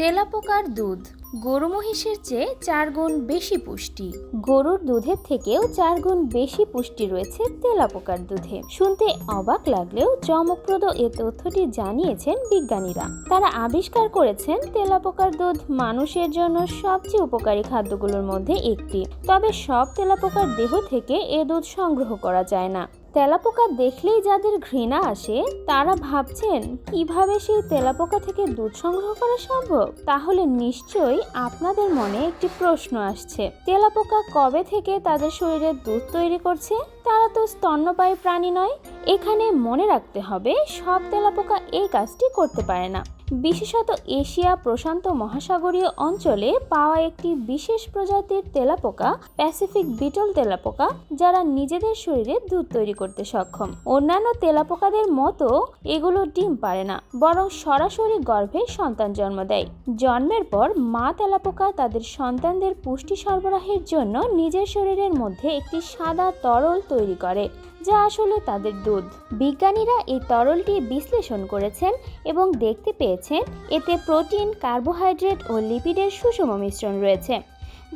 তেলাপোকার দুধ। গরু মহিষের চেয়ে চার গুণ বেশি পুষ্টি। গরুর দুধের থেকেও চার গুণ বেশি পুষ্টি রয়েছে তেলাপোকার দুধে। শুনতে অবাক লাগলেও চমকপ্রদ এ তথ্যটি জানিয়েছেন বিজ্ঞানীরা। তারা আবিষ্কার করেছেন তেলাপোকার দুধ মানুষের জন্য সবচেয়ে উপকারী খাদ্যগুলোর মধ্যে একটি। তবে সব তেলাপোকার দেহ থেকে এ দুধ সংগ্রহ করা যায় না। তেলাপোকা দেখলেই যাদের ঘৃণা আসে, তারা ভাবছেন, কীভাবে সেই তেলাপোকা থেকে দুধ সংগ্রহ করা সম্ভব? তাহলে নিশ্চয়ই আপনাদের মনে একটি প্রশ্ন আসছে। তেলাপোকা কবে থেকে তাদের শরীরে দুধ তৈরি করছে? তারা তো স্তন্যপায়ী প্রাণী নয়। এখানে মনে রাখতে হবে, সব তেলাপোকা এই কাজটি করতে পারে না। বিশেষত এশিয়া প্রশান্ত মহাসাগরীয় অঞ্চলে পাওয়া একটি বিশেষ প্রজাতির তেলাপোকা, প্যাসিফিক বিটল তেলাপোকা, যারা নিজেদের শরীরে দুধ তৈরি করতে সক্ষম। অন্যান্য তেলাপোকাদের মতো এগুলো ডিম পারে না, বরং সরাসরি গর্ভে সন্তান জন্ম দেয়। জন্মের পর মা তেলাপোকা তাদের সন্তানদের পুষ্টি সরবরাহের জন্য নিজের শরীরের মধ্যে একটি সাদা তরল তৈরি করে। যা আসলে তাদের দুধ। বিজ্ঞানীরা এই তরলটি বিশ্লেষণ করেছেন এবং দেখতে পেয়েছেন এতে প্রোটিন, কার্বোহাইড্রেট ও লিপিডের সুষম মিশ্রণ রয়েছে,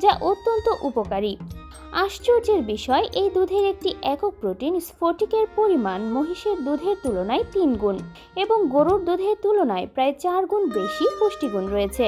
যা অত্যন্ত উপকারী। আশ্চর্যের বিষয়, এই দুধের একটি একক প্রোটিন স্ফটিকের পরিমাণ মহিষের দুধের তুলনায় তিন গুণ এবং গরুর দুধের তুলনায় প্রায় চার গুণ বেশি পুষ্টিগুণ রয়েছে।